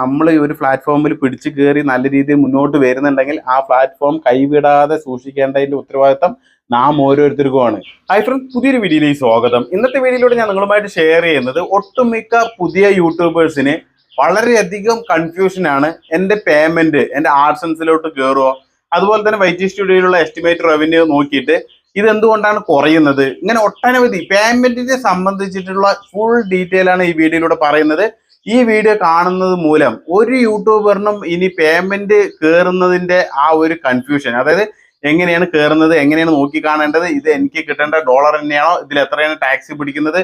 നമ്മൾ ഈ ഒരു പ്ലാറ്റ്ഫോമിൽ പിടിച്ചു കയറി നല്ല രീതിയിൽ മുന്നോട്ട് വരുന്നുണ്ടെങ്കിൽ ആ പ്ലാറ്റ്ഫോം കൈവിടാതെ സൂക്ഷിക്കേണ്ടതിന്റെ ഉത്തരവാദിത്തം നാം ഓരോരുത്തർക്കുമാണ്. ഹായ് ഫ്രണ്ട്സ് പുതിയൊരു വീഡിയോയിലേക്ക് സ്വാഗതം. ഇന്നത്തെ വീഡിയോയിലൂടെ ഞാൻ നിങ്ങളുമായിട്ട് ഷെയർ ചെയ്യുന്നത് ഒട്ടുമിക്ക പുതിയ യൂട്യൂബേഴ്സിന് വളരെയധികം കൺഫ്യൂഷനാണ് എന്റെ പേയ്മെന്റ് എന്റെ ആർട്സൻസിലോട്ട് കയറുമോ അതുപോലെ തന്നെ വൈറ്റി സ്റ്റുഡിയോയിലുള്ള എസ്റ്റിമേറ്റ് റവന്യൂ നോക്കിയിട്ട് ഇതെന്തുകൊണ്ടാണ് കുറയുന്നത്? ഇങ്ങനെ ഒട്ടനവധി പേയ്മെന്റിനെ സംബന്ധിച്ചിട്ടുള്ള ഫുൾ ഡീറ്റെയിൽ ആണ് ഈ വീഡിയോയിലൂടെ പറയുന്നത്. ഈ വീഡിയോ കാണുന്നത് മൂലം ഒരു യൂട്യൂബറിനും ഇനി പേയ്മെന്റ് കയറുന്നതിന്റെ ആ ഒരു കൺഫ്യൂഷൻ അതായത് എങ്ങനെയാണ് കയറുന്നത് എങ്ങനെയാണ് നോക്കി കാണേണ്ടത് ഇത് എനിക്ക് കിട്ടേണ്ട ഡോളർ തന്നെയാണോ ഇതിൽ എത്രയാണ് ടാക്സ് പിടിക്കുന്നത്?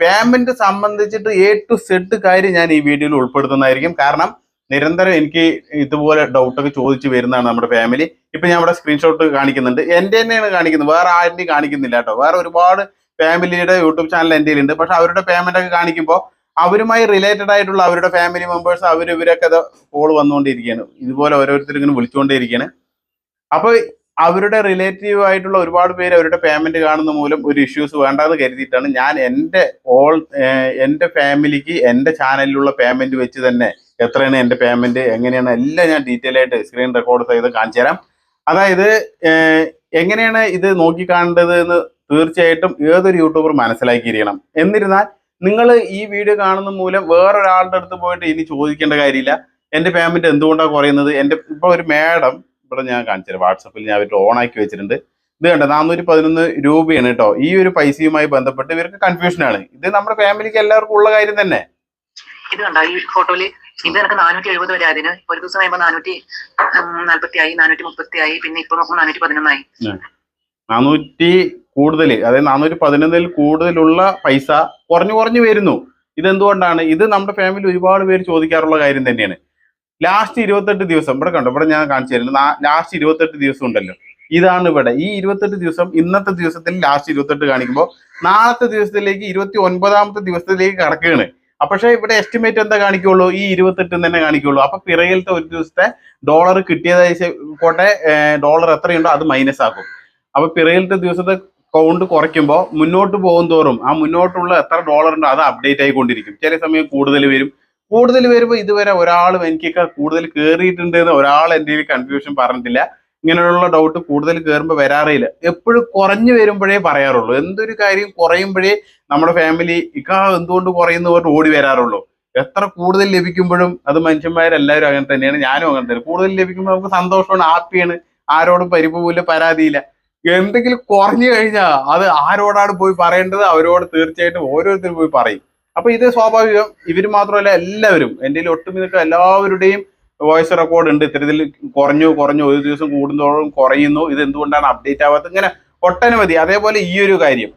പേയ്മെന്റ് സംബന്ധിച്ചിട്ട് എ ടു സെഡ് കാര്യം ഞാൻ ഈ വീഡിയോയിൽ ഉൾപ്പെടുത്തുന്നതായിരിക്കും. കാരണം നിരന്തരം എനിക്ക് ഇതുപോലെ ഡൗട്ടൊക്കെ ചോദിച്ചു വരുന്നതാണ് നമ്മുടെ ഫാമിലി ഇപ്പൊ ഞാൻ ഇവിടെ സ്ക്രീൻഷോട്ട് കാണിക്കുന്നുണ്ട്. എന്റെ തന്നെയാണ് കാണിക്കുന്നത്. വേറെ ആരുടെയും കാണിക്കുന്നില്ല കേട്ടോ. വേറെ ഒരുപാട് ഫാമിലിയുടെ യൂട്യൂബ് ചാനൽ എന്റെ ഉണ്ട് പക്ഷെ അവരുടെ പേയ്മെന്റ് ഒക്കെ കാണിക്കുമ്പോൾ അവരുമായി റിലേറ്റഡ് ആയിട്ടുള്ള അവരുടെ ഫാമിലി മെമ്പേഴ്സ് അവർ ഇവരൊക്കെ കോൾ വന്നുകൊണ്ടിരിക്കുകയാണ്. ഇതുപോലെ ഓരോരുത്തർ ഇങ്ങനെ വിളിച്ചുകൊണ്ടേയിരിക്കുകയാണ്. അപ്പോൾ അവരുടെ റിലേറ്റീവ് ആയിട്ടുള്ള ഒരുപാട് പേര് അവരുടെ പേയ്മെന്റ് കാണുന്ന മൂലം ഒരു ഇഷ്യൂസ് വേണ്ടെന്ന് കരുതിയിട്ടാണ് ഞാൻ എന്റെ ഓൾ എന്റെ ഫാമിലിക്ക് എന്റെ ചാനലിലുള്ള പേയ്മെന്റ് വെച്ച് തന്നെ എത്രയാണ് എന്റെ പേയ്മെന്റ് എങ്ങനെയാണ് എല്ലാം ഞാൻ ഡീറ്റെയിൽ ആയിട്ട് സ്ക്രീൻ റെക്കോർഡ് ചെയ്ത് കാണിച്ചു തരാം. അതായത് എങ്ങനെയാണ് ഇത് നോക്കി കാണേണ്ടത് എന്ന് തീർച്ചയായിട്ടും ഏതൊരു യൂട്യൂബർ മനസ്സിലാക്കിയിരിക്കണം. എന്നിരുന്നാൽ നിങ്ങൾ ഈ വീഡിയോ കാണുന്ന മൂലം വേറൊരാളുടെ അടുത്ത് പോയിട്ട് ഇനി ചോദിക്കേണ്ട കാര്യമില്ല. എന്റെ പേയ്മെന്റ് എന്തുകൊണ്ടാണ് കുറയുന്നത്? എന്റെ ഇപ്പോൾ ഒരു മാഡം ഇവിടെ ഞാൻ കാണിച്ചു തരാം. വാട്സപ്പിൽ ഞാൻ അവർ ഓൺ ആക്കി വെച്ചിട്ടുണ്ട്. ഇത് കണ്ടോ? നാനൂറ്റി പതിനൊന്ന് രൂപയാണ് കേട്ടോ ഈ ഒരു പൈസയുമായി ബന്ധപ്പെട്ട് ഇവർക്ക് കൺഫ്യൂഷനാണ് ഇത് നമ്മുടെ ഫാമിലിക്ക് എല്ലാവർക്കും ഉള്ള കാര്യം തന്നെ. ഇത് കണ്ടോ? ഈ ഫോട്ടോയിൽ ഇത് എനിക്ക് നാനൂറ്റി എഴുപത് വരെ അതിന്. ഒരു ദിവസം കഴിയുമ്പോൾ നാനൂറ്റി നാല്പത്തി ആയി നാനൂറ്റി മുപ്പത്തി ആയി പിന്നെ ഇപ്പൊ നോക്കുമ്പോൾ നാനൂറ്റി പതിനൊന്നായി. നാനൂറ്റി കൂടുതൽ അതായത് നാനൂറ്റി പതിനൊന്നിൽ കൂടുതലുള്ള പൈസ കുറഞ്ഞു കുറഞ്ഞു വരുന്നു. ഇതെന്തുകൊണ്ടാണ്? ഇത് നമ്മുടെ ഫാമിലി ഒരുപാട് പേര് ചോദിക്കാറുള്ള കാര്യം തന്നെയാണ്. ലാസ്റ്റ് ഇരുപത്തെട്ട് ദിവസം ഇവിടെ കണ്ടോ ഇവിടെ ഞാൻ കാണിച്ചു തരുന്നു ലാസ്റ്റ് ഇരുപത്തെട്ട് ദിവസം ഉണ്ടല്ലോ. ഇതാണ് ഇവിടെ. ഈ ഇരുപത്തെട്ട് ദിവസം ഇന്നത്തെ ദിവസത്തിൽ ലാസ്റ്റ് ഇരുപത്തെട്ട് കാണിക്കുമ്പോൾ നാളത്തെ ദിവസത്തിലേക്ക് ഇരുപത്തി ഒൻപതാമത്തെ ദിവസത്തിലേക്ക് കടക്കുകയാണ്. പക്ഷേ ഇവിടെ എസ്റ്റിമേറ്റ് എന്താ കാണിക്കുള്ളൂ? ഈ ഇരുപത്തെട്ട് തന്നെ കാണിക്കുള്ളൂ. അപ്പൊ പിറകിലത്തെ ഒരു ദിവസത്തെ ഡോളർ കിട്ടിയതായി കോട്ടെ ഡോളർ എത്രയുണ്ടോ അത് മൈനസ് ആക്കും. അപ്പൊ പിറകിലത്തെ ദിവസത്തെ കൗണ്ട് കുറയ്ക്കുമ്പോൾ മുന്നോട്ട് പോകും തോറും ആ മുന്നോട്ടുള്ള എത്ര ഡോളർ ഉണ്ടോ അത് അപ്ഡേറ്റ് ആയിക്കൊണ്ടിരിക്കും. ചില സമയം കൂടുതൽ വരും. കൂടുതൽ വരുമ്പോൾ ഇതുവരെ ഒരാളും എനിക്കൊക്കെ കൂടുതൽ കയറിയിട്ടുണ്ട് എന്ന് ഒരാൾ എന്റെ കൺഫ്യൂഷൻ പറഞ്ഞിട്ടില്ല. ഇങ്ങനെയുള്ള ഡൗട്ട് കൂടുതൽ കയറുമ്പോൾ വരാറില്ല എപ്പോഴും കുറഞ്ഞു വരുമ്പോഴേ പറയാറുള്ളൂ. എന്തൊരു കാര്യം കുറയുമ്പോഴേ നമ്മുടെ ഫാമിലി ഇക്കാ എന്തുകൊണ്ട് കുറയുന്നു പറഞ്ഞിട്ട് ഓടി വരാറുള്ളൂ. എത്ര കൂടുതൽ ലഭിക്കുമ്പോഴും അത് മനുഷ്യന്മാരെല്ലാവരും അങ്ങനെ തന്നെയാണ്. ഞാനും അങ്ങനെ തന്നെ. കൂടുതൽ ലഭിക്കുമ്പോൾ നമുക്ക് സന്തോഷമാണ് ഹാപ്പിയാണ് ആരോടും പരിഭവമില്ല പരാതിയില്ല. എന്തെങ്കിലും കുറഞ്ഞു കഴിഞ്ഞാൽ അത് ആരോടാണ് പോയി പറയേണ്ടത്? അവരോട് തീർച്ചയായിട്ടും ഓരോരുത്തരും പോയി പറയും. അപ്പൊ ഇത് സ്വാഭാവികം. ഇവർ മാത്രമല്ല എല്ലാവരും. എന്റെ ഒട്ടുമിക്ക എല്ലാവരുടെയും വോയിസ് റെക്കോർഡ് ഉണ്ട്. ഇത്തരത്തിൽ കുറഞ്ഞു കുറഞ്ഞു ഒരു ദിവസം കൂടുന്നതോളം കുറയുന്നു. ഇത് എന്തുകൊണ്ടാണ് അപ്ഡേറ്റ് ആവാത്തത്? ഇങ്ങനെ ഒട്ടനവധി. അതേപോലെ ഈ ഒരു കാര്യം.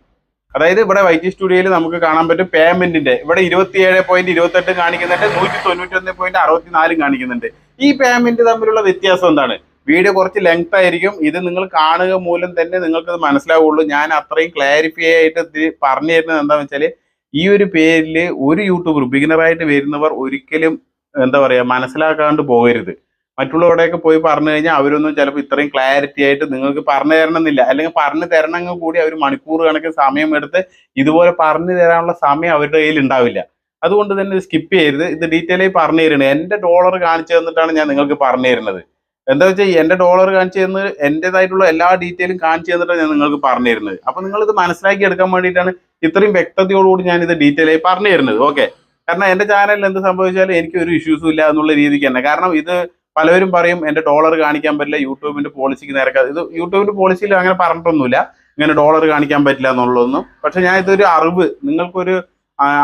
അതായത് ഇവിടെ വൈറ്റി സ്റ്റുഡിയോയിൽ നമുക്ക് കാണാൻ പറ്റും പേയ്മെന്റിന്റെ ഇവിടെ ഇരുപത്തിയേഴ് പോയിന്റ് ഇരുപത്തെട്ട് കാണിക്കുന്നുണ്ട്. നൂറ്റി തൊണ്ണൂറ്റി ഒന്ന് പോയിന്റ് അറുപത്തിനാലും കാണിക്കുന്നുണ്ട്. ഈ പേയ്മെന്റ് തമ്മിലുള്ള വ്യത്യാസം എന്താണ്? വീഡിയോ കുറച്ച് ലെങ്ത് ആയിരിക്കും. ഇത് നിങ്ങൾ കാണുക മൂലം തന്നെ നിങ്ങൾക്ക് മനസ്സിലാവുള്ളൂ. ഞാൻ അത്രയും ക്ലാരിഫൈ ആയിട്ട് പറഞ്ഞു തരുന്നത് എന്താണെന്ന് വെച്ചാൽ ഈ ഒരു പേരിൽ ഒരു യൂട്യൂബർ ബിഗിനറായിട്ട് വരുന്നവർ ഒരിക്കലും എന്താ പറയുക മനസ്സിലാക്കാണ്ട് പോകരുത്. മറ്റുള്ളവരുടെയൊക്കെ പോയി പറഞ്ഞു കഴിഞ്ഞാൽ അവരൊന്നും ചിലപ്പോൾ ഇത്രയും ക്ലാരിറ്റി ആയിട്ട് നിങ്ങൾക്ക് പറഞ്ഞു തരണമെന്നില്ല. അല്ലെങ്കിൽ പറഞ്ഞു തരണമെങ്കിൽ കൂടി അവർ മണിക്കൂർ കണക്ക് സമയം എടുത്ത് ഇതുപോലെ പറഞ്ഞു തരാനുള്ള സമയം അവരുടെ കയ്യിൽ ഉണ്ടാവില്ല. അതുകൊണ്ട് തന്നെ സ്കിപ്പ് ചെയ്യരുത്. ഇത് ഡീറ്റെയിൽ ആയി പറഞ്ഞു തരുന്നത് എന്റെ ഡോളർ കാണിച്ചു തന്നിട്ടാണ് ഞാൻ നിങ്ങൾക്ക് പറഞ്ഞു തരുന്നത്. എന്താ വെച്ചാൽ എന്റെ ഡോളർ കാണിച്ചു തന്ന് എന്റേതായിട്ടുള്ള എല്ലാ ഡീറ്റെയിലും കാണിച്ചു തന്നിട്ടാണ് ഞാൻ നിങ്ങൾക്ക് പറഞ്ഞു തരുന്നത് അപ്പൊ നിങ്ങൾ ഇത് മനസ്സിലാക്കി എടുക്കാൻ വേണ്ടിയിട്ടാണ് ഇത്രയും വ്യക്തതയോടുകൂടി ഞാൻ ഇത് ഡീറ്റെയിൽ ആയി പറഞ്ഞു തരുന്നത് ഓക്കെ കാരണം എന്റെ ചാനലിൽ എന്ത് സംഭവിച്ചാലും എനിക്ക് ഒരു ഇഷ്യൂസും ഇല്ല എന്നുള്ള രീതിക്ക് തന്നെ. കാരണം ഇത് പലവരും പറയും എന്റെ ഡോളർ കാണിക്കാൻ പറ്റില്ല യൂട്യൂബിന്റെ പോളിസിക്ക് നേരക്ക ഇത് യൂട്യൂബിന്റെ പോളിസിയിൽ അങ്ങനെ പറഞ്ഞിട്ടൊന്നുമില്ല. ഇങ്ങനെ ഡോളർ കാണിക്കാൻ പറ്റില്ല എന്നുള്ളതൊന്നും. പക്ഷെ ഞാൻ ഇതൊരു അറിവ് നിങ്ങൾക്കൊരു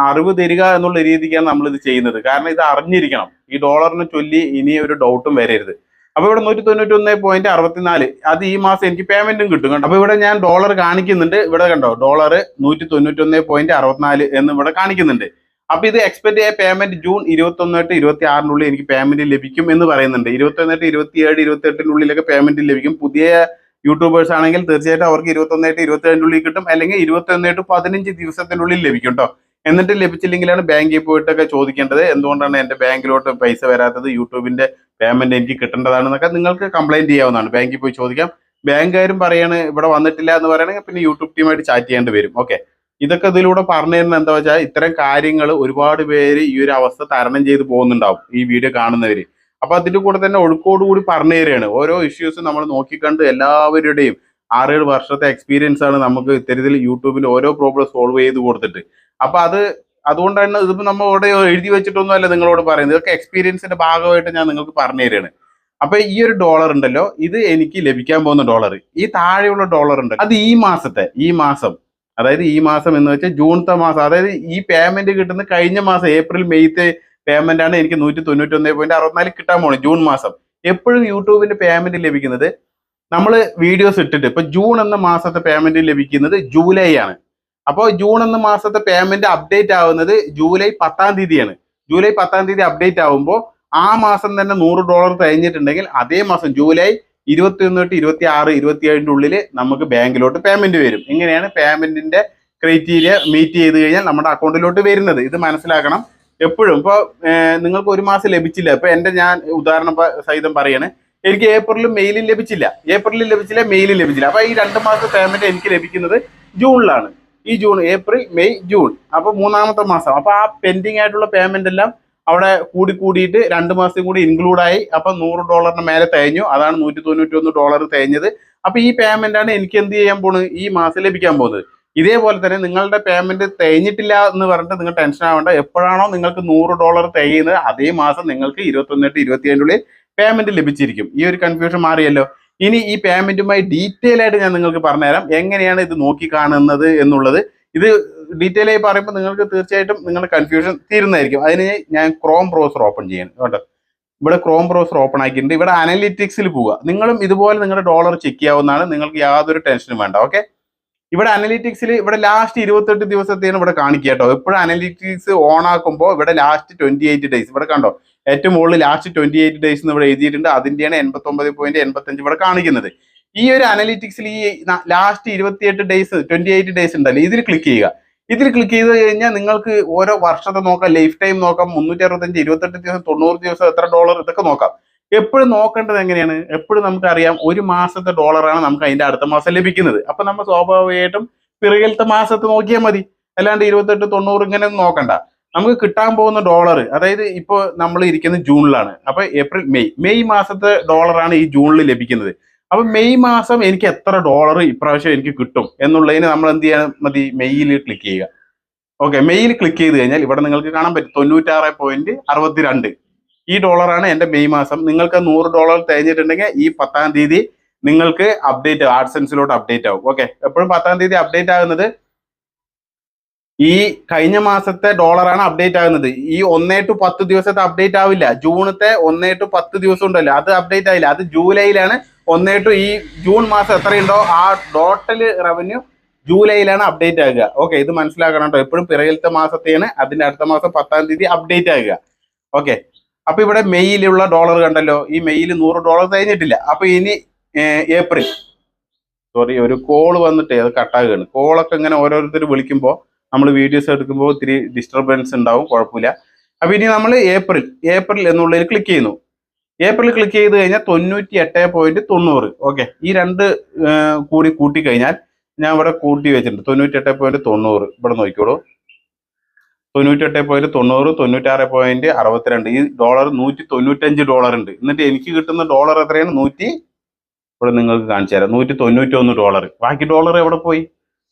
അറിവ് തരിക എന്നുള്ള രീതിക്കാണ് നമ്മൾ ഇത് ചെയ്യുന്നത്. കാരണം ഇത് അറിഞ്ഞിരിക്കണം. ഈ ഡോളറിനെ ചൊല്ലി ഇനി ഒരു ഡൗട്ടും വരരുത്. അപ്പൊ ഇവിടെ നൂറ്റി തൊണ്ണൂറ്റി ഒന്ന് പോയിന്റ് അറുപത്തിനാല്. അത് ഈ മാസം എനിക്ക് പേയ്മെന്റും കിട്ടും കണ്ടോ? അപ്പോൾ ഇവിടെ ഞാൻ ഡോളർ കാണിക്കുന്നുണ്ട്. ഇവിടെ കണ്ടോ? ഡോളർ നൂറ്റി തൊണ്ണൂറ്റി ഒന്ന് പോയിന്റ് അറുപത്തിനാല് എന്ന് ഇവിടെ കാണിക്കുന്നുണ്ട്. അപ്പോൾ ഇത് എക്സ്പെക്ട് ചെയ്യാൻ പേയ്മെന്റ് ജൂൺ ഇരുപത്തി ഒന്ന് തൊട്ട് ഇരുപത്തി ആറിനുള്ളിൽ എനിക്ക് പേയ്മെന്റ് ലഭിക്കും എന്ന് പറയുന്നുണ്ട്. ഇരുപത്തി ഒന്ന് തൊട്ട് ഇരുപത്തി ഏഴ് ഇരുപത്തി എട്ടിനുള്ളിലൊക്കെ പേയ്മെന്റ് ലഭിക്കും. പുതിയ യൂട്യൂബേഴ്സ് ആണെങ്കിൽ തീർച്ചയായിട്ടും അവർക്ക് ഇരുപത്തി ഒന്ന് തൊട്ട് ഇരുപത്തി ഏഴിനുള്ളിൽ കിട്ടും. അല്ലെങ്കിൽ ഇരുപത്തി ഒന്ന് തൊട്ട് പതിനഞ്ച് ദിവസത്തിനുള്ളിൽ ലഭിക്കും കേട്ടോ. എന്നിട്ട് ലഭിച്ചില്ലെങ്കിലാണ് ബാങ്കിൽ പോയിട്ടൊക്കെ ചോദിക്കേണ്ടത്. എന്തുകൊണ്ടാണ് എന്റെ ബാങ്കിലോട്ട് പൈസ വരാത്തത്? യൂട്യൂബിന്റെ പേയ്മെന്റ് എനിക്ക് കിട്ടേണ്ടതാണെന്നൊക്കെ നിങ്ങൾക്ക് കംപ്ലൈന്റ് ചെയ്യാവുന്നതാണ്. ബാങ്കിൽ പോയി ചോദിക്കാം. ബാങ്കുകാരും പറയാണ് ഇവിടെ വന്നിട്ടില്ല എന്ന് പറയുകയാണെങ്കിൽ പിന്നെ യൂട്യൂബ് ടീമായിട്ട് ചാറ്റ് ചെയ്യേണ്ടി വരും. ഓക്കെ. ഇതൊക്കെ ഇതിലൂടെ പറഞ്ഞു തരുന്ന എന്താ വെച്ചാൽ ഇത്തരം കാര്യങ്ങൾ ഒരുപാട് പേര് ഈ ഒരു അവസ്ഥ തരണം ചെയ്ത് പോകുന്നുണ്ടാവും ഈ വീഡിയോ കാണുന്നവർ അപ്പൊ അതിന്റെ കൂടെ തന്നെ ഒഴുക്കോടുകൂടി പറഞ്ഞു തരികയാണ്. ഓരോ ഇഷ്യൂസും നമ്മൾ നോക്കിക്കണ്ട് എല്ലാവരുടെയും ആറേഴ് വർഷത്തെ എക്സ്പീരിയൻസ് ആണ് നമുക്ക് ഇത്തരത്തിൽ യൂട്യൂബിൽ ഓരോ പ്രോബ്ലം സോൾവ് ചെയ്ത് കൊടുത്തിട്ട്. അപ്പൊ അത് അതുകൊണ്ടാണ് ഇതിപ്പോ നമ്മൾ ഇവിടെ എഴുതി വെച്ചിട്ടൊന്നും അല്ല നിങ്ങളോട് പറയുന്നത്. ഇതൊക്കെ എക്സ്പീരിയൻസിന്റെ ഭാഗമായിട്ട് ഞാൻ നിങ്ങൾക്ക് പറഞ്ഞു തരികയാണ് അപ്പൊ ഈ ഒരു ഡോളർ ഉണ്ടല്ലോ ഇത് എനിക്ക് ലഭിക്കാൻ പോകുന്ന ഡോളർ ഈ താഴെയുള്ള ഡോളർ ഉണ്ട് അത് ഈ മാസത്തെ ഈ മാസം. അതായത് ഈ മാസം എന്ന് വെച്ചാൽ ജൂണത്തെ മാസം. അതായത് ഈ പേയ്മെന്റ് കിട്ടുന്ന കഴിഞ്ഞ മാസം ഏപ്രിൽ മെയ്ത്തെ പേയ്മെന്റ് ആണ് എനിക്ക് നൂറ്റി തൊണ്ണൂറ്റി ഒന്ന് പോയിന്റ് അറുപത്തിനാല് കിട്ടാൻ പോണത് ജൂൺ മാസം. എപ്പോഴും യൂട്യൂബിന്റെ പേയ്മെന്റ് ലഭിക്കുന്നത് നമ്മൾ വീഡിയോസ് ഇട്ടിട്ട് ഇപ്പൊ ജൂൺ എന്ന മാസത്തെ പേയ്മെന്റ് ലഭിക്കുന്നത് ജൂലൈ ആണ്. അപ്പോൾ ജൂൺ എന്ന മാസത്തെ പേയ്മെന്റ് അപ്ഡേറ്റ് ആവുന്നത് ജൂലൈ പത്താം തീയതിയാണ്. ജൂലൈ പത്താം തീയതി അപ്ഡേറ്റ് ആവുമ്പോൾ ആ മാസം തന്നെ നൂറ് ഡോളർ കഴിഞ്ഞിട്ടുണ്ടെങ്കിൽ അതേ മാസം ജൂലൈ ഇരുപത്തി ഒന്ന് തൊട്ട് ഇരുപത്തി ആറ് ഇരുപത്തി ഉള്ളിൽ നമുക്ക് ബാങ്കിലോട്ട് പേയ്മെന്റ് വരും. ഇങ്ങനെയാണ് പേയ്മെന്റിന്റെ ക്രൈറ്റീരിയ മീറ്റ് ചെയ്ത് കഴിഞ്ഞാൽ നമ്മുടെ അക്കൗണ്ടിലോട്ട് വരുന്നത്. ഇത് മനസ്സിലാക്കണം എപ്പോഴും. ഇപ്പൊ നിങ്ങൾക്ക് ഒരു മാസം ലഭിച്ചില്ല. ഇപ്പൊ എന്റെ ഞാൻ ഉദാഹരണം സഹിതം പറയാണ്. എനിക്ക് ഏപ്രിലും മെയിലും ലഭിച്ചില്ല. ഏപ്രിലിൽ ലഭിച്ചില്ല മെയിലും ലഭിച്ചില്ല. അപ്പോൾ ഈ രണ്ട് മാസത്തെ പേയ്മെന്റ് എനിക്ക് ലഭിക്കുന്നത് ജൂണിലാണ്. ഈ ജൂൺ ഏപ്രിൽ മെയ് ജൂൺ. അപ്പൊ മൂന്നാമത്തെ മാസം. അപ്പൊ ആ പെൻഡിങ് ആയിട്ടുള്ള പേയ്മെന്റ് എല്ലാം അവിടെ കൂടി കൂടിയിട്ട് രണ്ട് മാസം കൂടി ഇൻക്ലൂഡ് ആയി. അപ്പൊ നൂറ് ഡോളറിന് മേലെ തേഞ്ഞു. അതാണ് നൂറ്റി തൊണ്ണൂറ്റി ഒന്ന് ഡോളർ തേഞ്ഞത്. അപ്പൊ ഈ പേയ്മെന്റ് ആണ് എനിക്ക് എന്ത് ചെയ്യാൻ പോകുന്നത് ഈ മാസം ലഭിക്കാൻ പോകുന്നത് ഇതേപോലെ തന്നെ നിങ്ങളുടെ പേയ്മെന്റ് തേഞ്ഞിട്ടില്ല എന്ന് പറഞ്ഞിട്ട് നിങ്ങൾ ടെൻഷൻ ആവേണ്ട. എപ്പോഴാണോ നിങ്ങൾക്ക് നൂറ് ഡോളർ തേയുന്നത് അതേ മാസം നിങ്ങൾക്ക് ഇരുപത്തൊന്ന് ടു ഇരുപത്തിയേഴിനുള്ളിൽ പേയ്മെന്റ് ലഭിച്ചിരിക്കും. ഈ ഒരു കൺഫ്യൂഷൻ മാറിയല്ലോ. ഇനി ഈ പേയ്മെന്റുമായി ഡീറ്റെയിൽ ആയിട്ട് ഞാൻ നിങ്ങൾക്ക് പറഞ്ഞുതരാം. എങ്ങനെയാണ് ഇത് നോക്കി കാണുന്നത് എന്നുള്ളത്. ഇത് ഡീറ്റെയിൽ ആയി പറയുമ്പോൾ നിങ്ങൾക്ക് തീർച്ചയായിട്ടും നിങ്ങളുടെ കൺഫ്യൂഷൻ തീരുന്നതായിരിക്കും. അതിന് ഞാൻ ക്രോം ബ്രൗസർ ഓപ്പൺ ചെയ്യണം കേട്ടോ. ഇവിടെ ക്രോം ബ്രൗസർ ഓപ്പൺ ആക്കിയിട്ടുണ്ട്. ഇവിടെ അനലിറ്റിക്സിൽ പോവുക. നിങ്ങളും ഇതുപോലെ നിങ്ങളുടെ ഡോളർ ചെക്ക് ചെയ്യാവുന്നതാണ്. നിങ്ങൾക്ക് യാതൊരു ടെൻഷനും വേണ്ട. ഓക്കെ ഇവിടെ അനലിറ്റിക്സിൽ ഇവിടെ ലാസ്റ്റ് ഇരുപത്തെട്ട് ദിവസത്തെയാണ് ഇവിടെ കാണിക്കുക കേട്ടോ. എപ്പോഴും അനലിറ്റിക്സ് ഓൺ ആക്കുമ്പോൾ ഇവിടെ ലാസ്റ്റ് ട്വന്റി എയ്റ്റ് ഡേയ്സ് ഇവിടെ കണ്ടോ? ഏറ്റവും മുകളിൽ ലാസ്റ്റ് ട്വന്റി എയ്റ്റ് ഡേയ്സ് എന്ന് ഇവിടെ എഴുതിയിട്ടുണ്ട്. അതിന്റെയാണ് എൺപത്തൊമ്പത് പോയിന്റ് എൺപത്തഞ്ച് ഇവിടെ കാണിക്കുന്നത്. ഈ ഒരു അനലിറ്റിക്സിൽ ഈ ലാസ്റ്റ് ഇരുപത്തിയെട്ട് ഡേയ്സ് ട്വന്റി എയ്റ്റ് ഡേയ്സ് ഉണ്ടല്ലോ. ഇതിൽ ക്ലിക്ക് ചെയ്യുക. ഇതിൽ ക്ലിക്ക് ചെയ്ത് കഴിഞ്ഞാൽ നിങ്ങൾക്ക് ഓരോ വർഷത്തെ നോക്കാം ലൈഫ് ടൈം നോക്കാം മുന്നൂറ്റി അറുപത്തഞ്ച് ഇരുപത്തെട്ട് ദിവസം തൊണ്ണൂറ് ദിവസം എത്ര ഡോളർ ഇതൊക്കെ നോക്കാം. എപ്പോഴും നോക്കേണ്ടത് എങ്ങനെയാണ്? എപ്പോഴും നമുക്കറിയാം ഒരു മാസത്തെ ഡോളറാണ് നമുക്ക് അതിന്റെ അടുത്ത മാസം ലഭിക്കുന്നത്. അപ്പൊ നമ്മൾ സ്വാഭാവികമായിട്ടും പിറകിലത്തെ മാസത്തെ നോക്കിയാൽ മതി. അല്ലാണ്ട് ഇരുപത്തെട്ട് തൊണ്ണൂറ് ഇങ്ങനെ നോക്കണ്ട. നമുക്ക് കിട്ടാൻ പോകുന്ന ഡോളർ അതായത് ഇപ്പോൾ നമ്മൾ ഇരിക്കുന്നത് ജൂണിലാണ്. അപ്പൊ ഏപ്രിൽ മെയ്. മെയ് മാസത്തെ ഡോളറാണ് ഈ ജൂണിൽ ലഭിക്കുന്നത്. അപ്പൊ മെയ് മാസം എനിക്ക് എത്ര ഡോളർ ഇപ്രാവശ്യം എനിക്ക് കിട്ടും എന്നുള്ളതിന് നമ്മൾ എന്ത് ചെയ്യാൻ മതി? മെയ്യിൽ ക്ലിക്ക് ചെയ്യുക. ഓക്കെ മെയ്യിൽ ക്ലിക്ക് ചെയ്ത് കഴിഞ്ഞാൽ ഇവിടെ നിങ്ങൾക്ക് കാണാൻ പറ്റും തൊണ്ണൂറ്റാറ് പോയിന്റ് അറുപത്തിരണ്ട്. ഈ ഡോളറാണ് എന്റെ മെയ് മാസം. നിങ്ങൾക്ക് നൂറ് ഡോളർ തേഞ്ഞിട്ടുണ്ടെങ്കിൽ ഈ പത്താം തീയതി നിങ്ങൾക്ക് അപ്ഡേറ്റ് ആഡ്സെൻസിലോട്ട് അപ്ഡേറ്റ് ആവും. ഓക്കെ എപ്പോഴും പത്താം തീയതി അപ്ഡേറ്റ് ആകുന്നത് ഈ കഴിഞ്ഞ മാസത്തെ ഡോളറാണ് അപ്ഡേറ്റ് ആകുന്നത്. ഈ ഒന്നേ ടു പത്ത് ദിവസത്തെ അപ്ഡേറ്റ് ആവില്ല. ജൂണത്തെ ഒന്നേ ടു പത്ത് ദിവസം ഉണ്ടല്ലോ. അത് അപ്ഡേറ്റ് ആയില്ല. അത് ജൂലൈയിലാണ്. ഒന്നേ ടു ഈ ജൂൺ മാസം എത്രയുണ്ടോ ആ ടോട്ടൽ റവന്യൂ ജൂലൈയിലാണ് അപ്ഡേറ്റ് ആകുക. ഓക്കെ ഇത് മനസ്സിലാക്കണം കേട്ടോ എപ്പോഴും പിറകിലത്തെ മാസത്തെയാണ്. അതിന്റെ അടുത്ത മാസം പത്താം തീയതി അപ്ഡേറ്റ് ആകുക. ഓക്കെ അപ്പൊ ഇവിടെ മെയ്യിലുള്ള ഡോളർ കണ്ടല്ലോ. ഈ മെയ്യിൽ നൂറ് ഡോളർ കഴിഞ്ഞിട്ടില്ല. അപ്പൊ ഇനി ഏപ്രിൽ. സോറി ഒരു കോൾ വന്നിട്ട് അത് കട്ടാകുകയാണ് കോളൊക്കെ ഇങ്ങനെ ഓരോരുത്തർ വിളിക്കുമ്പോൾ നമ്മൾ വീഡിയോസ് എടുക്കുമ്പോൾ ഒത്തിരി ഡിസ്റ്റർബൻസ് ഉണ്ടാവും കുഴപ്പമില്ല. അപ്പൊ ഇനി നമ്മൾ ഏപ്രിൽ ഏപ്രിൽ എന്നുള്ളതിൽ ക്ലിക്ക് ചെയ്യുന്നു. ഏപ്രിൽ ക്ലിക്ക് ചെയ്ത് കഴിഞ്ഞാൽ തൊണ്ണൂറ്റി എട്ട് പോയിന്റ് തൊണ്ണൂറ്. ഓക്കെ ഈ രണ്ട് കൂടി കൂട്ടി കഴിഞ്ഞാൽ ഞാൻ ഇവിടെ കൂട്ടി വെച്ചിട്ടുണ്ട്. തൊണ്ണൂറ്റി എട്ട് പോയിന്റ് തൊണ്ണൂറ്. ഇവിടെ നോക്കിക്കോളൂ. തൊണ്ണൂറ്റി എട്ട് പോയിന്റ് തൊണ്ണൂറ് തൊണ്ണൂറ്റാറ് പോയിന്റ് അറുപത്തിരണ്ട്. ഈ ഡോളർ നൂറ്റി തൊണ്ണൂറ്റഞ്ച് ഡോളർ ഉണ്ട്. എന്നിട്ട് എനിക്ക് കിട്ടുന്ന ഡോളർ എത്രയാണ്? നൂറ്റി ഇവിടെ നിങ്ങൾക്ക് കാണിച്ചു തരാം. നൂറ്റി തൊണ്ണൂറ്റി ഒന്ന് ഡോളർ ബാക്കി ഡോളർ എവിടെ പോയി?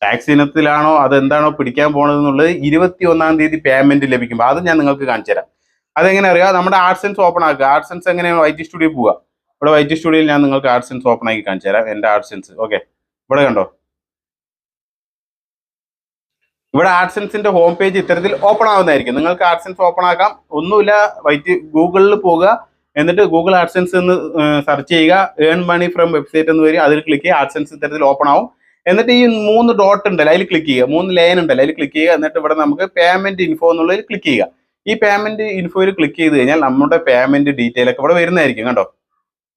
ടാക്സ് ഇനത്തിലാണോ? അതെന്താണോ പിടിക്കാൻ പോണത് എന്നുള്ളത് ഇരുപത്തി ഒന്നാം തീയതി പേയ്മെന്റ് ലഭിക്കുമ്പോൾ അത് ഞാൻ നിങ്ങൾക്ക് കാണിച്ചു തരാം. അതെങ്ങനെ അറിയാം? നമ്മുടെ ആർട്സൻസ് ഓപ്പൺ ആക്കുക. ആർട്സൻസ് എങ്ങനെയാണ് വൈറ്റ് സ്റ്റുഡിയോ പോവുക? ഇവിടെ വൈറ്റ് സ്റ്റുഡിയോയിൽ ഞാൻ നിങ്ങൾക്ക് ആർട്സൻസ് ഓപ്പൺ ആക്കി കാണിച്ചു തരാം. എന്റെ ആർട്സൻസ് ഓക്കെ ഇവിടെ കണ്ടോ? ഇവിടെ ആഡ്സൻസിന്റെ ഹോം പേജ് ഇത്തരത്തിൽ ഓപ്പൺ ആവുന്നതായിരിക്കും. നിങ്ങൾക്ക് ആഡ്സൻസ് ഓപ്പൺ ആക്കാം. ഒന്നുമില്ല വൈറ്റ് ഗൂഗിളിൽ പോവുക. എന്നിട്ട് ഗൂഗിൾ ആഡ്സൻസ് എന്ന് സെർച്ച് ചെയ്യുക. ഏൺ മണി ഫ്രം വെബ്സൈറ്റ് എന്ന് വരും അതിൽ ക്ലിക്ക് ചെയ്യുക. ആഡ്സൻസ് ഇത്തരത്തിൽ ഓപ്പൺ ആവും. എന്നിട്ട് ഈ മൂന്ന് ഡോട്ട് ഉണ്ടല്ലോ അതിൽ ക്ലിക്ക് ചെയ്യുക. മൂന്ന് ലൈൻ ഉണ്ടല്ലോ അതിൽ ക്ലിക്ക് ചെയ്യുക. എന്നിട്ട് ഇവിടെ നമുക്ക് പേയ്മെന്റ് ഇൻഫോ എന്നുള്ളതിൽ ക്ലിക്ക് ചെയ്യുക. ഈ പേയ്മെന്റ് ഇൻഫോയിൽ ക്ലിക്ക് ചെയ്ത് കഴിഞ്ഞാൽ നമ്മുടെ പേയ്മെന്റ് ഡീറ്റെയിൽ ഒക്കെ ഇവിടെ വരുന്നതായിരിക്കും കണ്ടോ?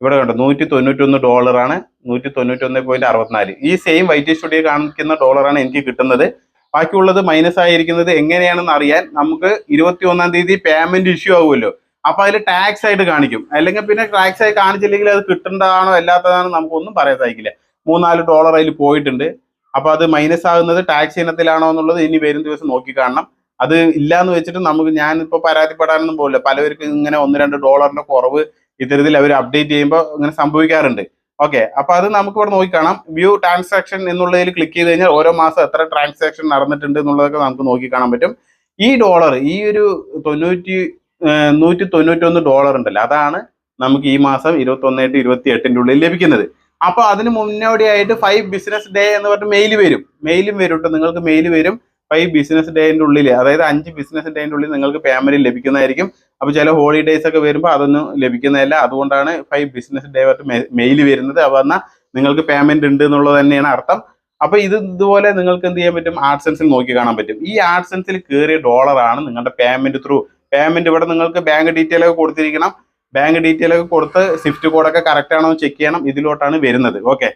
ഇവിടെ കണ്ടോ നൂറ്റി തൊണ്ണൂറ്റി ഒന്ന് ഡോളറാണ് നൂറ്റി തൊണ്ണൂറ്റി ഒന്ന് പോയിന്റ് അറുപത്തിനാല്. ഈ സെയിം വൈറ്റി സ്റ്റുഡിയോ കാണിക്കുന്ന ഡോളറാണ് എനിക്ക് കിട്ടുന്നത്. ബാക്കിയുള്ളത് മൈനസ് ആയിരിക്കുന്നത് എങ്ങനെയാണെന്ന് അറിയാൻ നമുക്ക് ഇരുപത്തി ഒന്നാം തീയതി പേയ്മെന്റ് ഇഷ്യൂ ആവുമല്ലോ. അപ്പൊ അതിൽ ടാക്സ് ആയിട്ട് കാണിക്കും. അല്ലെങ്കിൽ പിന്നെ ടാക്സ് ആയി കാണിച്ചില്ലെങ്കിൽ അത് കിട്ടേണ്ടതാണോ അല്ലാത്തതാണോ നമുക്കൊന്നും പറയാൻ സാധിക്കില്ല. മൂന്നാൽ ഡോളർ അതിൽ പോയിട്ടുണ്ട്. അപ്പൊ അത് മൈനസ് ആകുന്നത് ടാക്സ് ഇനത്തിലാണോ എന്നുള്ളത് ഇനി വരും ദിവസം നോക്കി കാണണം. അത് ഇല്ല എന്ന് വെച്ചിട്ട് നമുക്ക് ഞാൻ ഇപ്പൊ പരാതിപ്പെടാനൊന്നും പോകില്ല പലവർക്കും ഇങ്ങനെ ഒന്ന് രണ്ട് ഡോളറിന്റെ കുറവ് ഇത്തരത്തിൽ അവർ അപ്ഡേറ്റ് ചെയ്യുമ്പോൾ ഇങ്ങനെ സംഭവിക്കാറുണ്ട്. ഓക്കെ അപ്പൊ അത് നമുക്ക് ഇവിടെ നോക്കിക്കാണാം വ്യൂ ട്രാൻസാക്ഷൻ എന്നുള്ളതിൽ ക്ലിക്ക് ചെയ്ത് കഴിഞ്ഞാൽ ഓരോ മാസം എത്ര ട്രാൻസാക്ഷൻ നടന്നിട്ടുണ്ട് എന്നുള്ളതൊക്കെ നമുക്ക് നോക്കി കാണാൻ പറ്റും. ഈ ഡോളർ ഈ ഒരു തൊണ്ണൂറ്റി നൂറ്റി തൊണ്ണൂറ്റൊന്ന് ഡോളർ ഉണ്ടല്ലോ അതാണ് നമുക്ക് ഈ മാസം ഇരുപത്തി ടു ഇരുപത്തി എട്ടിന്റെ ഉള്ളിൽ ലഭിക്കുന്നത്. അപ്പോൾ അതിന് മുന്നോടിയായിട്ട് ഫൈവ് ബിസിനസ് ഡേ എന്ന് പറഞ്ഞിട്ട് മെയിൽ വരും. മെയിലും വരും കേട്ടോ. നിങ്ങൾക്ക് മെയിൽ വരും. ഫൈവ് ബിസിനസ് ഡേന്റെ ഉള്ളിൽ അതായത് അഞ്ച് ബിസിനസ് ഡേന്റെ ഉള്ളിൽ നിങ്ങൾക്ക് പേയ്മെന്റ് ലഭിക്കുന്നതായിരിക്കും. അപ്പോൾ ചില ഹോളിഡേയ്സ് ഒക്കെ വരുമ്പോൾ അതൊന്നും ലഭിക്കുന്നതല്ല. അതുകൊണ്ടാണ് ഫൈവ് ബിസിനസ് ഡേ മെയിൽ വരുന്നത്. അപ്പൊ എന്നാൽ നിങ്ങൾക്ക് പേയ്മെന്റ് ഉണ്ട് എന്നുള്ളത് തന്നെയാണ് അർത്ഥം. അപ്പൊ ഇത് ഇതുപോലെ നിങ്ങൾക്ക് എന്ത് ചെയ്യാൻ പറ്റും? ആഡ്സെൻസിൽ നോക്കി കാണാൻ പറ്റും. ഈ ആഡ്സെൻസിൽ കയറിയ ഡോളർ ആണ് നിങ്ങളുടെ പേയ്മെന്റ് ത്രൂ പേയ്മെന്റ് ഇവിടെ നിങ്ങൾക്ക് ബാങ്ക് ഡീറ്റെയിൽ ഒക്കെ കൊടുത്തിരിക്കണം. ബാങ്ക് ഡീറ്റെയിൽ ഒക്കെ കൊടുത്ത് സ്വിഫ്റ്റ് കോഡൊക്കെ കറക്റ്റ് ആണോ ചെക്ക് ചെയ്യണം. ഇതിലോട്ടാണ് വരുന്നത്. ഓക്കെ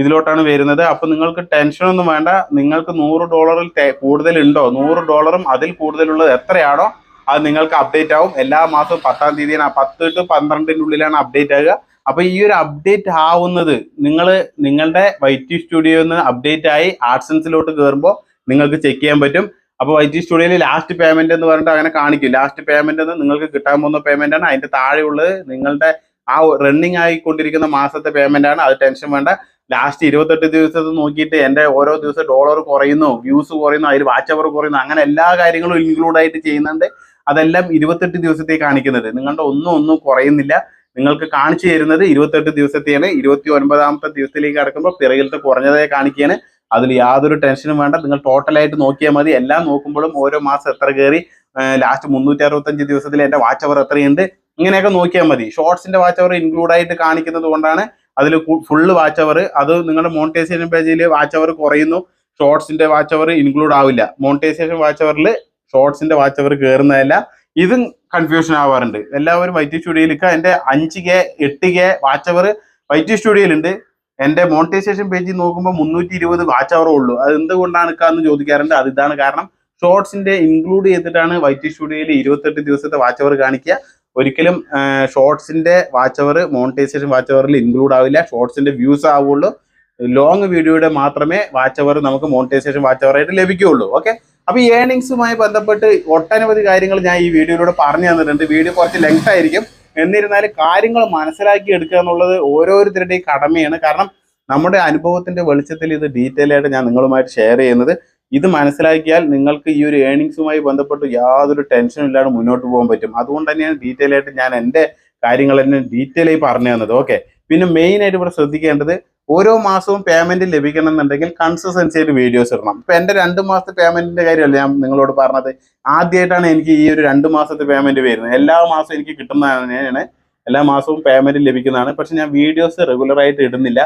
ഇതിലോട്ടാണ് വരുന്നത്. അപ്പൊ നിങ്ങൾക്ക് ടെൻഷനൊന്നും വേണ്ട. നിങ്ങൾക്ക് നൂറ് ഡോളറിൽ കൂടുതലുണ്ടോ? നൂറ് ഡോളറും അതിൽ കൂടുതലുള്ളത് എത്രയാണോ അത് നിങ്ങൾക്ക് അപ്ഡേറ്റ് ആവും. എല്ലാ മാസവും പത്താം തീയതിയാണ്. പത്ത് ടു പന്ത്രണ്ടിന്റെ ഉള്ളിലാണ് അപ്ഡേറ്റ് ആകുക അപ്പൊ ഈ ഒരു അപ്ഡേറ്റ് ആവുന്നത് നിങ്ങൾ നിങ്ങളുടെ വൈറ്റി സ്റ്റുഡിയോയിൽ നിന്ന് അപ്ഡേറ്റ് ആയി ആർട്സൻസിലോട്ട് കയറുമ്പോൾ നിങ്ങൾക്ക് ചെക്ക് ചെയ്യാൻ പറ്റും. അപ്പോൾ വൈറ്റി സ്റ്റുഡിയോയിൽ ലാസ്റ്റ് പേയ്മെന്റ് എന്ന് പറഞ്ഞിട്ട് അങ്ങനെ കാണിക്കും. ലാസ്റ്റ് പേയ്മെന്റ് എന്ന് നിങ്ങൾക്ക് കിട്ടാൻ പോകുന്ന പേയ്മെന്റ് ആണ്. അതിന്റെ താഴെയുള്ളത് നിങ്ങളുടെ ആ റണ്ണിങ് ആയിക്കൊണ്ടിരിക്കുന്ന മാസത്തെ പേയ്മെന്റ് ആണ്. അത് ടെൻഷൻ വേണ്ട. ലാസ്റ്റ് ഇരുപത്തെട്ട് ദിവസത്തെ നോക്കിയിട്ട് എന്റെ ഓരോ ദിവസം ഡോളർ കുറയുന്നു വ്യൂസ് കുറയുന്നു അതിൽ വാച്ച് അവർ കുറയുന്നു അങ്ങനെ എല്ലാ കാര്യങ്ങളും ഇൻക്ലൂഡ് ആയിട്ട് ചെയ്യുന്നുണ്ട്. അതെല്ലാം ഇരുപത്തെട്ട് ദിവസത്തെ കാണിക്കുന്നത്. നിങ്ങളുടെ ഒന്നും ഒന്നും കുറയുന്നില്ല. നിങ്ങൾക്ക് കാണിച്ചു തരുന്നത് ഇരുപത്തെട്ട് ദിവസത്തെയാണ്. ഇരുപത്തി ഒൻപതാമത്തെ ദിവസത്തിലേക്ക് കടക്കുമ്പോൾ പിറകിലത്തെ കുറഞ്ഞതായി കാണിക്കുകയാണ്. അതിൽ യാതൊരു ടെൻഷനും വേണ്ട. നിങ്ങൾ ടോട്ടലായിട്ട് നോക്കിയാൽ മതി. എല്ലാം നോക്കുമ്പോഴും ഓരോ മാസം എത്ര കയറി ലാസ്റ്റ് മുന്നൂറ്റി അറുപത്തഞ്ച് ദിവസത്തിൽ എന്റെ വാച്ച് അവർ എത്രയുണ്ട്? ഇങ്ങനെയൊക്കെ നോക്കിയാൽ മതി. ഷോർട്സിന്റെ വാച്ച് അവർ ഇൻക്ലൂഡ് ആയിട്ട് കാണിക്കുന്നത് കൊണ്ടാണ് അതിൽ ഫുള്ള് വാച്ച് അവർ അത് നിങ്ങളുടെ മോണിറ്റൈസേഷൻ പേജിൽ വാച്ച് അവർ കുറയുന്നു. ഷോർട്സിന്റെ വാച്ച് അവർ ഇൻക്ലൂഡ് ആവില്ല. മോണിറ്റൈസേഷൻ വാച്ച് അവറിൽ ഷോർട്സിന്റെ വാച്ച് അവർ കയറുന്നതല്ല ഇതും കൺഫ്യൂഷൻ ആവാറുണ്ട്. എല്ലാവരും വൈറ്റി സ്റ്റുഡിയോയിൽ എന്റെ അഞ്ച് കെ എട്ട് കെ വാച്ച് അവർ വൈറ്റി സ്റ്റുഡിയോയിലുണ്ട് എന്റെ മോണിറ്റൈസേഷൻ പേജിൽ നോക്കുമ്പോൾ മുന്നൂറ്റി ഇരുപത് വാച്ച് അവറേ ഉള്ളൂ. അത് എന്തുകൊണ്ടാണ് എന്ന് ചോദിക്കാറുണ്ട്. അത് ഇതാണ് കാരണം. ഷോർട്സിന്റെ ഇൻക്ലൂഡ് ചെയ്തിട്ടാണ് വൈറ്റി സ്റ്റുഡിയോയിൽ ഇരുപത്തെട്ട് ദിവസത്തെ വാച്ച് അവർ കാണിക്കുക. ഒരിക്കലും ഷോർട്സിന്റെ വാച്ച് അവർ മോണിറ്റൈസേഷൻ വാച്ച് അവറിൽ ഇൻക്ലൂഡ് ആവില്ല. ഷോർട്സിന്റെ വ്യൂസ് ആവുള്ളൂ. ലോങ് വീഡിയോയുടെ മാത്രമേ വാച്ച് അവർ നമുക്ക് മോണിറ്റൈസേഷൻ വാച്ച് അവറായിട്ട് ലഭിക്കുകയുള്ളൂ. ഓക്കെ? അപ്പൊ ഈ ഏണിങ്സുമായി ബന്ധപ്പെട്ട് ഒട്ടനവധി കാര്യങ്ങൾ ഞാൻ ഈ വീഡിയോയിലൂടെ പറഞ്ഞു തന്നിട്ടുണ്ട്. വീഡിയോ കുറച്ച് ലെങ്ത് ആയിരിക്കും. എന്നിരുന്നാലും കാര്യങ്ങൾ മനസ്സിലാക്കി എടുക്കുക എന്നുള്ളത് ഓരോരുത്തരുടെയും കടമയാണ്. കാരണം നമ്മുടെ അനുഭവത്തിന്റെ വെളിച്ചത്തിൽ ഇത് ഡീറ്റെയിൽ ആയിട്ട് ഞാൻ നിങ്ങളുമായിട്ട് ഷെയർ ചെയ്യുന്നത്. ഇത് മനസ്സിലാക്കിയാൽ നിങ്ങൾക്ക് ഈ ഒരു ഏണിങ്സുമായി ബന്ധപ്പെട്ട് യാതൊരു ടെൻഷനും ഇല്ലാതെ മുന്നോട്ട് പോകാൻ പറ്റും. അതുകൊണ്ട് തന്നെയാണ് ഡീറ്റെയിൽ ആയിട്ട് ഞാൻ എന്റെ കാര്യങ്ങൾ തന്നെ ഡീറ്റെയിൽ ആയി പറഞ്ഞു തന്നത്. ഓക്കെ പിന്നെ മെയിൻ ആയിട്ട് ഇവിടെ ശ്രദ്ധിക്കേണ്ടത് ഓരോ മാസവും പേയ്മെന്റ് ലഭിക്കണം എന്നുണ്ടെങ്കിൽ കൺസിസ്റ്റൻസി ആയിട്ട് വീഡിയോസ് ഇടണം. ഇപ്പൊ എന്റെ രണ്ട് മാസത്തെ പേയ്മെന്റിന്റെ കാര്യമല്ല ഞാൻ നിങ്ങളോട് പറഞ്ഞത്? ആദ്യമായിട്ടാണ് എനിക്ക് ഈ ഒരു രണ്ട് മാസത്തെ പേയ്മെന്റ് വരുന്നത്. എല്ലാ മാസവും എനിക്ക് കിട്ടുന്നതാണ്. എല്ലാ മാസവും പേയ്മെന്റ് ലഭിക്കുന്നതാണ്. പക്ഷെ ഞാൻ വീഡിയോസ് റെഗുലർ ആയിട്ട് ഇടുന്നില്ല.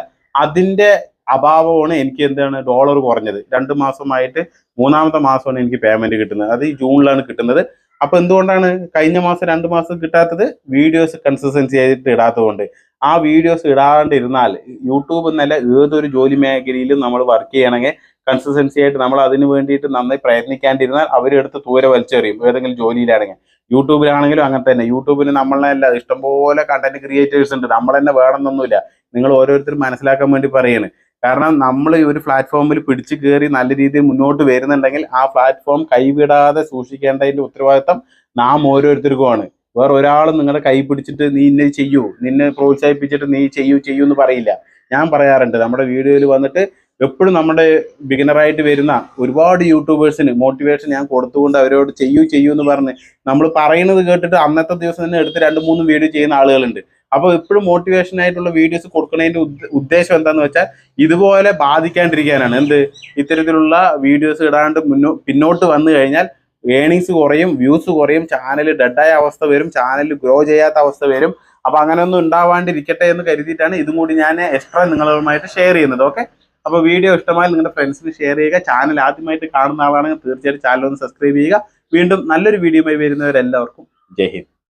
അതിന്റെ അഭാവമാണ് എനിക്ക് എന്താണ് ഡോളർ കുറഞ്ഞത്. രണ്ട് മാസമായിട്ട് മൂന്നാമത്തെ മാസമാണ് എനിക്ക് പേയ്മെന്റ് കിട്ടുന്നത്. അത് ജൂണിലാണ് കിട്ടുന്നത്. അപ്പൊ എന്തുകൊണ്ടാണ് കഴിഞ്ഞ മാസം രണ്ട് മാസം കിട്ടാത്തത്? വീഡിയോസ് കൺസിസ്റ്റൻസി ആയിട്ട് ഇടാത്തതുകൊണ്ട്. ആ വീഡിയോസ് ഇടാണ്ടിരുന്നാൽ യൂട്യൂബ് എന്നല്ല ഏതൊരു ജോലി മേഖലയിലും നമ്മൾ വർക്ക് ചെയ്യണമെങ്കിൽ കൺസിസ്റ്റൻസി ആയിട്ട് നമ്മൾ അതിന് വേണ്ടിയിട്ട് നന്നായി പ്രയത്നിക്കാണ്ടിരുന്നാൽ അവരെടുത്ത് തൂരെ വലിച്ചെറിയും. ഏതെങ്കിലും ജോലിയിലാണെങ്കിൽ. യൂട്യൂബിലാണെങ്കിലും അങ്ങനെ തന്നെ. യൂട്യൂബിന് നമ്മളല്ല ഇഷ്ടംപോലെ കണ്ടന്റ് ക്രിയേറ്റേഴ്സ് ഉണ്ട്. നമ്മൾ തന്നെ വേണമെന്നൊന്നുമില്ല. നിങ്ങൾ ഓരോരുത്തരും മനസ്സിലാക്കാൻ വേണ്ടി പറയാണ്. കാരണം നമ്മൾ ഈ ഒരു പ്ലാറ്റ്ഫോമിൽ പിടിച്ചു കയറി നല്ല രീതിയിൽ മുന്നോട്ട് വരുന്നുണ്ടെങ്കിൽ ആ പ്ലാറ്റ്ഫോം കൈവിടാതെ സൂക്ഷിക്കേണ്ടതിന്റെ ഉത്തരവാദിത്തം നാം ഓരോരുത്തർക്കുമാണ്. വേറെ ഒരാളും നിങ്ങളുടെ കൈ പിടിച്ചിട്ട് നീ ഇന്നെ ചെയ്യൂ നിന്നെ പ്രോത്സാഹിപ്പിച്ചിട്ട് നീ ചെയ്യൂ ചെയ്യൂ എന്ന് പറയില്ല. ഞാൻ പറയാറുണ്ട് നമ്മുടെ വീഡിയോയിൽ വന്നിട്ട് എപ്പോഴും നമ്മുടെ ബിഗിനറായിട്ട് വരുന്ന ഒരുപാട് യൂട്യൂബേഴ്സിന് മോട്ടിവേഷൻ ഞാൻ കൊടുത്തുകൊണ്ട് അവരോട് ചെയ്യൂ ചെയ്യൂ എന്ന് പറഞ്ഞ് നമ്മൾ പറയുന്നത് കേട്ടിട്ട് അന്നത്തെ ദിവസം തന്നെ എടുത്ത് രണ്ട് മൂന്ന് വീഡിയോ ചെയ്യുന്ന ആളുകളുണ്ട്. അപ്പോൾ എപ്പോഴും മോട്ടിവേഷൻ ആയിട്ടുള്ള വീഡിയോസ് കൊടുക്കുന്നതിന്റെ ഉദ്ദേശം എന്താന്ന് വെച്ചാൽ ഇതുപോലെ ബാധിക്കാണ്ടിരിക്കാനാണ്. എന്ത്? ഇത്തരത്തിലുള്ള വീഡിയോസ് ഇടാണ്ട് മുന്നോ പിന്നോട്ട് വന്നു കഴിഞ്ഞാൽ ഏണിങ്സ് കുറയും വ്യൂസ് കുറയും ചാനൽ ഡെഡായ അവസ്ഥ വരും ചാനൽ ഗ്രോ ചെയ്യാത്ത അവസ്ഥ വരും. അപ്പൊ അങ്ങനെയൊന്നും ഉണ്ടാവാണ്ടിരിക്കട്ടെ എന്ന് കരുതിയിട്ടാണ് ഇതും കൂടി ഞാൻ എക്സ്ട്രാ നിങ്ങളുമായിട്ട് ഷെയർ ചെയ്യുന്നത്. ഓക്കെ അപ്പോൾ വീഡിയോ ഇഷ്ടമായി നിങ്ങളുടെ ഫ്രണ്ട്സിന് ഷെയർ ചെയ്യുക. ചാനൽ ആദ്യമായിട്ട് കാണുന്ന ആളാണെങ്കിൽ തീർച്ചയായിട്ടും ചാനൽ ഒന്ന് സബ്സ്ക്രൈബ് ചെയ്യുക. വീണ്ടും നല്ലൊരു വീഡിയോയുമായി വരുന്നവരെല്ലാവർക്കും ജയ് ഹിന്ദ്.